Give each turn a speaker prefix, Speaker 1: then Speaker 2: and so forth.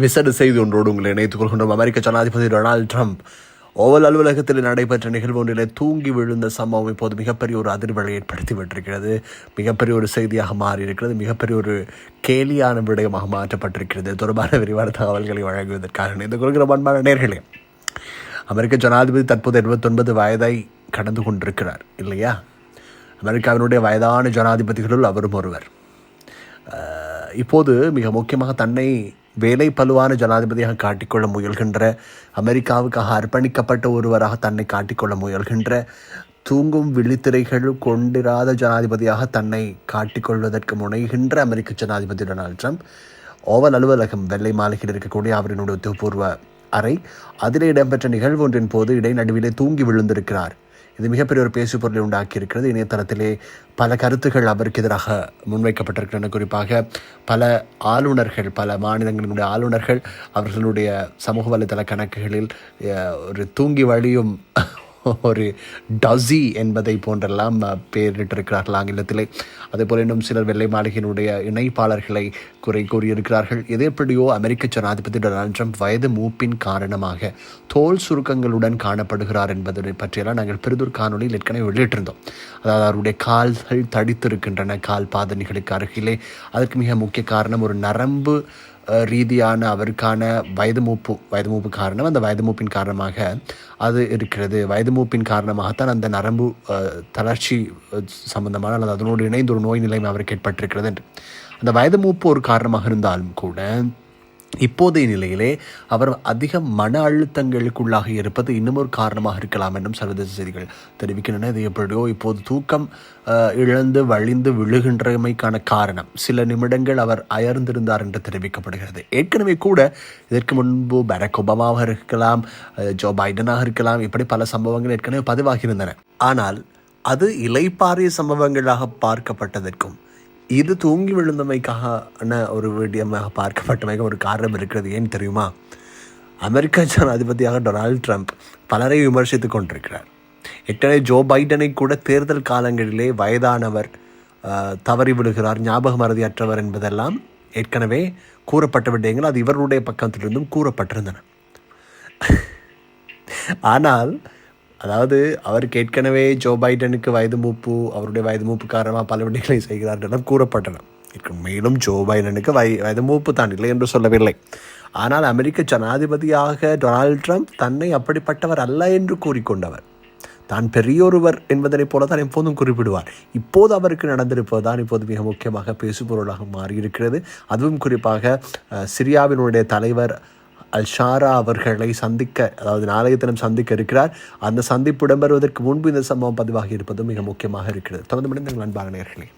Speaker 1: விசேட செய்தி ஒன்றோடு உங்களை இணைத்துக் கொள்கின்றோம். அமெரிக்க ஜனாதிபதி டொனால்டு ட்ரம்ப் ஓவல் அலுவலகத்தில் நடைபெற்ற நிகழ்வு ஒன்றிலே தூங்கி விழுந்த சம்பவம் இப்போது மிகப்பெரிய ஒரு அதிர்வலை ஏற்படுத்தி விட்டிருக்கிறது. மிகப்பெரிய ஒரு செய்தியாக மாறியிருக்கிறது. மிகப்பெரிய ஒரு கேலியான விடயமாக மாற்றப்பட்டிருக்கிறது. தொடர்பான விரிவான தகவல்களை வழங்குவதற்காக இணைந்து கொள்கிற பண்பான நேர்களே அமெரிக்க ஜனாதிபதி தற்போது எண்பத்தொன்பது வயதை கடந்து கொண்டிருக்கிறார் இல்லையா? அமெரிக்காவினுடைய வயதான ஜனாதிபதிகளுள் அவரும் ஒருவர். இப்போது மிக முக்கியமாக தன்னை வேலை பலுவான ஜனாதிபதியாக காட்டிக்கொள்ள முயல்கின்ற அமெரிக்காவுக்காக அர்ப்பணிக்கப்பட்ட ஒருவராக தன்னை காட்டிக்கொள்ள முயல்கின்ற தூங்கும் விழித்திரைகள் கொண்டிராத ஜனாதிபதியாக தன்னை காட்டிக்கொள்வதற்கு முனைகின்ற அமெரிக்க ஜனாதிபதி டொனால்ட் ட்ரம்ப் ஓவல் அலுவலகம் வெள்ளை மாளிகையில் இருக்கக்கூடிய அவரினுடைய உத்தியோகபூர்வ அறை அதில் இடம்பெற்ற நிகழ்வு ஒன்றின் போது இடைநடுவிலே தூங்கி விழுந்திருக்கிறார். இது மிகப்பெரிய ஒரு பேசு பொருளை உண்டாக்கியிருக்கிறது. இணையதளத்திலே பல கருத்துகள் அவருக்கு எதிராக முன்வைக்கப்பட்டிருக்கின்றன குறிப்பாக பல ஆளுநர்கள் பல மாநிலங்களினுடைய ஆளுநர்கள் அவர்களுடைய சமூக வலைதள கணக்குகளில் ஒரு தூங்கி வழியும் ஒரு டசி என்பதை போன்றெல்லாம் பெயரிட்டிருக்கிறார்கள் ஆங்கிலத்திலே அதேபோல் இன்னும் சிலர் வெள்ளை மாளிகையினுடைய இணைப்பாளர்களை குறை கூறியிருக்கிறார்கள். எது எப்படியோ அமெரிக்க ஜனாதிபதி டொனால்ட் ட்ரம்ப் வயது மூப்பின் காரணமாக தோல் சுருக்கங்களுடன் காணப்படுகிறார் என்பதை பற்றியெல்லாம் நாங்கள் பெரிதொரு காணொலியில் ஏற்கனவே வெளியிட்டிருந்தோம். அதாவது அவருடைய கால்கள் தடித்திருக்கின்றன கால் பாதணிகளுக்கு அருகிலே. அதற்கு மிக முக்கிய காரணம் ஒரு நரம்பு ரீதியான அவருக்கான வயது மூப்பு வயது மூப்பு காரணம் அந்த வயது மூப்பின் காரணமாக அது இருக்கிறது. வயது மூப்பின் காரணமாகத்தான் அந்த நரம்பு தளர்ச்சி சம்பந்தமான அல்லது அதனோடு இணைந்து ஒரு நோய் நிலைமை அவருக்கு ஏற்பட்டிருக்கிறது என்று. அந்த வயது மூப்பு ஒரு காரணமாக இருந்தாலும் கூட இப்போதைய நிலையிலே அவர் அதிக மன அழுத்தங்களுக்குள்ளாக இருப்பது இன்னும் ஒரு காரணமாக இருக்கலாம் என்றும் சர்வதேச செய்திகள் தெரிவிக்கின்றன. இது எப்படியோ இப்போது தூக்கம் இழந்து வழிந்து விழுகின்றமைக்கான காரணம். சில நிமிடங்கள் அவர் அயர்ந்திருந்தார் என்று தெரிவிக்கப்படுகிறது. ஏற்கனவே கூட இதற்கு முன்பு பரக் ஒபாமாவாக இருக்கலாம் ஜோ பைடனாக இருக்கலாம் இப்படி பல சம்பவங்கள் ஏற்கனவே பதிவாகியிருந்தன. ஆனால் அது இலைப்பாரிய சம்பவங்களாக பார்க்கப்பட்டதற்கும் இது தூங்கி விழுந்தமைக்கான ஒரு விடயமாக பார்க்கப்பட்டமைக்கு ஒரு காரணம் இருக்கிறது ஏன் தெரியுமா? அமெரிக்க ஜனாதிபதியாக டொனால்ட் ட்ரம்ப் பலரை விமர்சித்து கொண்டிருக்கிறார். ஏற்கனவே ஜோ பைடனை கூட தேர்தல் காலங்களிலே வயதானவர் தவறி விடுகிறார் ஞாபக மறதியற்றவர் என்பதெல்லாம் ஏற்கனவே கூறப்பட்ட விடயங்கள் அது இவருடைய பக்கத்திலிருந்தும் கூறப்பட்டிருந்தன. ஆனால் அதாவது அவருக்கு ஏற்கனவே ஜோ பைடனுக்கு வயது மூப்பு அவருடைய வயது மூப்பு காரணமாக பல விடைகளை செய்கிறார் என்றெல்லாம் கூறப்பட்டன. மேலும் ஜோ பைடனுக்கு வய வயது மூப்பு தான் இல்லை என்று சொல்லவில்லை. ஆனால் அமெரிக்க ஜனாதிபதியாக டொனால்ட் ட்ரம்ப் தன்னை அப்படிப்பட்டவர் அல்ல என்று கூறிக்கொண்டவர். தான் பெரியோருவர் என்பதனைப் போல தான் எப்போதும் குறிப்பிடுவார். இப்போது அவருக்கு நடந்திருப்பது தான் இப்போது மிக முக்கியமாக பேசுபொருளாக மாறியிருக்கிறது. அதுவும் குறிப்பாக சிரியாவினுடைய தலைவர் அல் ஷாரா அவர்களை சந்திக்க அதாவது நாளைய தினம் சந்திக்க இருக்கிறார். அந்த சந்திப்பு இடம்பெறுவதற்கு முன்பு இந்த சம்பவம் பதிவாகி இருப்பதும் மிக முக்கியமாக இருக்கிறது. தொடர்ந்து முடிந்த அன்பாக நேர்களே.